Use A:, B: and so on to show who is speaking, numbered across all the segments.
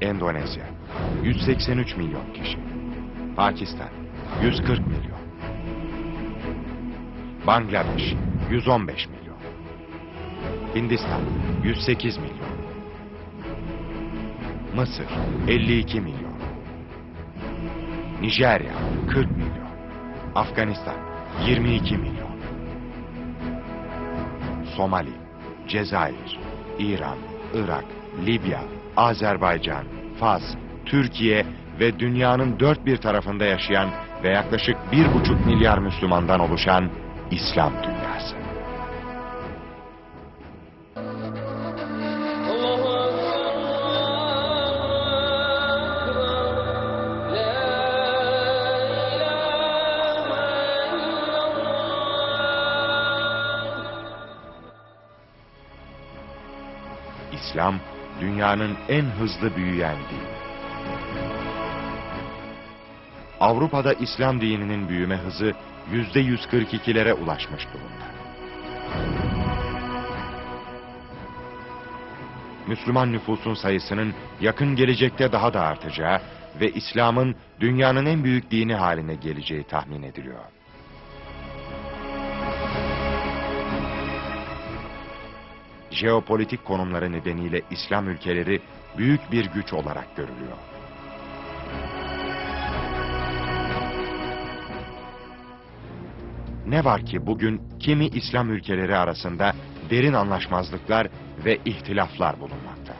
A: Endonezya 183 milyon kişi. Pakistan 140 milyon. Bangladeş 115 milyon. Hindistan 108 milyon. Mısır 52 milyon. Nijerya 40 milyon. Afganistan 22 milyon. Somali, Cezayir, İran, Irak, Libya, Azerbaycan, Fas, Türkiye ve dünyanın dört bir tarafında yaşayan ve yaklaşık bir buçuk milyar Müslümandan oluşan İslam dünyası. İslam, dünyanın en hızlı büyüyen dini. Avrupa'da İslam dininin büyüme hızı yüzde 142'lere ulaşmış durumda. Müslüman nüfusun sayısının yakın gelecekte daha da artacağı ve İslam'ın dünyanın en büyük dini haline geleceği tahmin ediliyor. Jeopolitik konumları nedeniyle İslam ülkeleri büyük bir güç olarak görülüyor. Ne var ki bugün kimi İslam ülkeleri arasında derin anlaşmazlıklar ve ihtilaflar bulunmakta.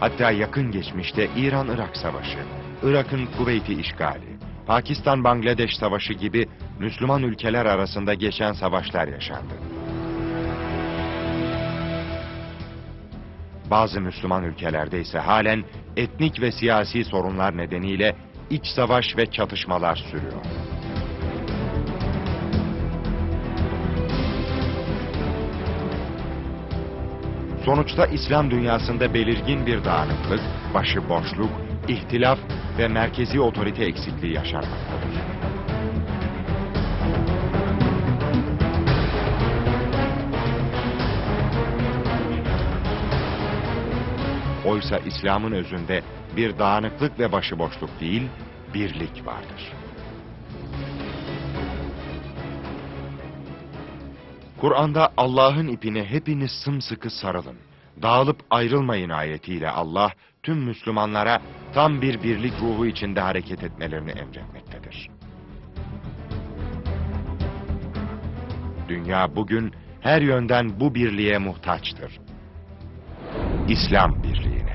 A: Hatta yakın geçmişte İran-Irak Savaşı, Irak'ın Kuveyt'i işgali, Pakistan-Bangladeş Savaşı gibi Müslüman ülkeler arasında geçen savaşlar yaşandı. Bazı Müslüman ülkelerde ise halen etnik ve siyasi sorunlar nedeniyle iç savaş ve çatışmalar sürüyor. Sonuçta İslam dünyasında belirgin bir dağınıklık, başıboşluk, ihtilaf ve merkezi otorite eksikliği yaşanmaktadır. Oysa İslam'ın özünde bir dağınıklık ve başıboşluk değil, birlik vardır. Kur'an'da Allah'ın ipine hepiniz sımsıkı sarılın, dağılıp ayrılmayın ayetiyle Allah tüm Müslümanlara tam bir birlik ruhu içinde hareket etmelerini emretmektedir. Dünya bugün her yönden bu birliğe muhtaçtır. İslam birliğine.